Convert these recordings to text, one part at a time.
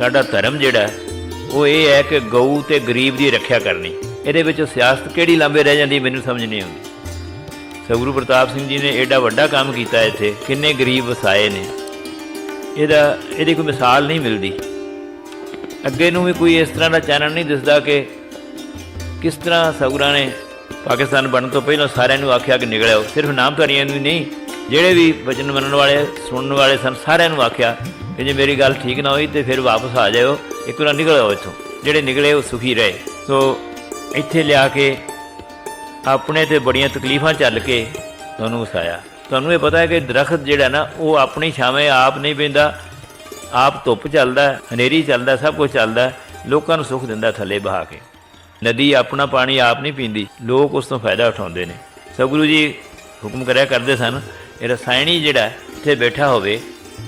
ਸਾਡਾ ਧਰਮ ਜਿਹੜਾ, ਉਹ ਇਹ ਹੈ ਕਿ ਗਊ ਤੇ ਗਰੀਬ ਦੀ ਰੱਖਿਆ ਕਰਨੀ। ਇਹਦੇ ਵਿੱਚ ਸਿਆਸਤ ਕਿਹੜੀ ਲਾਂਬੇ ਰਹਿ ਜਾਂਦੀ, ਮੈਨੂੰ ਸਮਝ ਨਹੀਂ ਆਉਂਦੀ। ਸਗੁਰੂ ਪ੍ਰਤਾਪ ਸਿੰਘ ਜੀ ਨੇ ਐਡਾ ਵੱਡਾ ਕੰਮ ਕੀਤਾ ਇੱਥੇ, ਕਿੰਨੇ ਗਰੀਬ ਵਸਾਏ ਨੇ। ਇਹਦਾ, ਇਹਦੀ ਕੋਈ ਮਿਸਾਲ ਨਹੀਂ ਮਿਲਦੀ। ਅੱਗੇ ਨੂੰ ਵੀ ਕੋਈ ਇਸ ਤਰ੍ਹਾਂ ਦਾ ਚੈਨਲ ਨਹੀਂ ਦਿਸਦਾ ਕਿ ਕਿਸ ਤਰ੍ਹਾਂ ਸਗੁਰਾਂ ਨੇ ਪਾਕਿਸਤਾਨ ਬਣਨ ਤੋਂ ਪਹਿਲਾਂ ਸਾਰਿਆਂ ਨੂੰ ਆਖਿਆ ਕਿ ਨਿਕਲਿਓ ਸਿਰਫ ਨਾਮਧਾਰੀਆਂ ਨੂੰ ਨਹੀਂ ਜਿਹੜੇ ਵੀ ਵਚਨ ਮੰਨਣ ਵਾਲੇ, ਸੁਣਨ ਵਾਲੇ ਸਨ, ਸਾਰਿਆਂ ਨੂੰ ਆਖਿਆ ਕਿ ਜੇ ਮੇਰੀ ਗੱਲ ਠੀਕ ਨਾ ਹੋਈ ਤੇ ਫਿਰ ਵਾਪਸ ਆ ਜਾਇਓ, ਇੱਕ ਵਾਰ ਨਿਕਲ ਆਓ ਇੱਥੋਂ। ਜਿਹੜੇ ਨਿਕਲੇ ਉਹ ਸੁਖੀ ਰਹੇ। ਸੋ ਇੱਥੇ ਲਿਆ ਕੇ ਆਪਣੇ ਤੇ ਬੜੀਆਂ ਤਕਲੀਫਾਂ ਚੱਲ ਕੇ ਤੁਹਾਨੂੰ ਵਸਾਇਆ। ਤੁਹਾਨੂੰ ਇਹ ਪਤਾ ਹੈ ਕਿ ਦਰਖਤ ਜਿਹੜਾ ਨਾ, ਉਹ ਆਪਣੀ ਛਾਵੇਂ ਆਪ ਨਹੀਂ ਪੈਂਦਾ ਆਪ ਧੁੱਪ ਚੱਲਦਾ, ਹਨੇਰੀ ਚੱਲਦਾ, ਸਭ ਕੁਝ ਚੱਲਦਾ, ਲੋਕਾਂ ਨੂੰ ਸੁੱਖ ਦਿੰਦਾ ਥੱਲੇ ਬਹਾ ਕੇ। ਨਦੀ ਆਪਣਾ ਪਾਣੀ ਆਪ ਨਹੀਂ ਪੀਂਦੀ, ਲੋਕ ਉਸ ਤੋਂ ਫਾਇਦਾ ਉਠਾਉਂਦੇ ਨੇ। ਸਤਿਗੁਰੂ ਜੀ ਹੁਕਮ ਕਰਿਆ ਕਰਦੇ ਸਨ ਰਸਾਇਣੀ ਜਿਹੜਾ ਇੱਥੇ ਬੈਠਾ ਹੋਵੇ,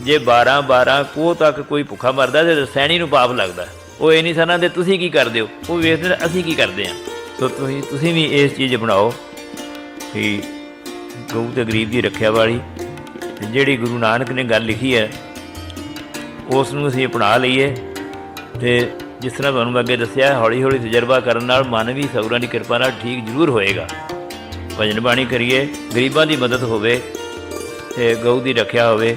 ਜੇ 12 12 ਕੋਹ ਤੱਕ ਕੋਈ ਭੁੱਖਾ ਮਰਦਾ ਤੇ ਰਸਾਇਣੀ ਨੂੰ ਪਾਪ ਲੱਗਦਾ। ਉਹ ਇਹ ਨਹੀਂ ਸਨਾ ਦੇ ਤੁਸੀਂ ਕੀ ਕਰਦੇ ਹੋ? ਉਹ ਵੇਖਦੇ ਅਸੀਂ ਕੀ ਕਰਦੇ ਹਾਂ? ਸੋ ਤੁਸੀਂ ਤੁਸੀਂ ਵੀ ਇਸ ਚੀਜ਼ ਬਣਾਓ ਕਿ ਗਊ ਤੇ ਗਰੀਬ ਦੀ ਰੱਖਿਆ ਵਾਲੀ, ਤੇ ਜਿਹੜੀ ਗੁਰੂ ਨਾਨਕ ਨੇ ਗੱਲ ਲਿਖੀ ਹੈ, ਉਸ ਨੂੰ ਅਸੀਂ ਅਪਣਾ ਲਈਏ। ਤੇ ਜਿਸ ਤਰ੍ਹਾਂ ਤੁਹਾਨੂੰ ਅੱਗੇ ਦੱਸਿਆ ਹੌਲੀ ਹੌਲੀ ਤਜਰਬਾ ਕਰਨ ਨਾਲ ਮਨ ਵੀ ਸਗੁਰਾਂ ਦੀ ਕਿਰਪਾ ਨਾਲ ਠੀਕ ਜ਼ਰੂਰ ਹੋਏਗਾ। ਭਜਨ ਬਾਣੀ ਕਰੀਏ, ਗਰੀਬਾਂ ਦੀ ਮਦਦ ਹੋਵੇ ਤੇ ਗਊ ਦੀ ਰੱਖਿਆ ਹੋਵੇ।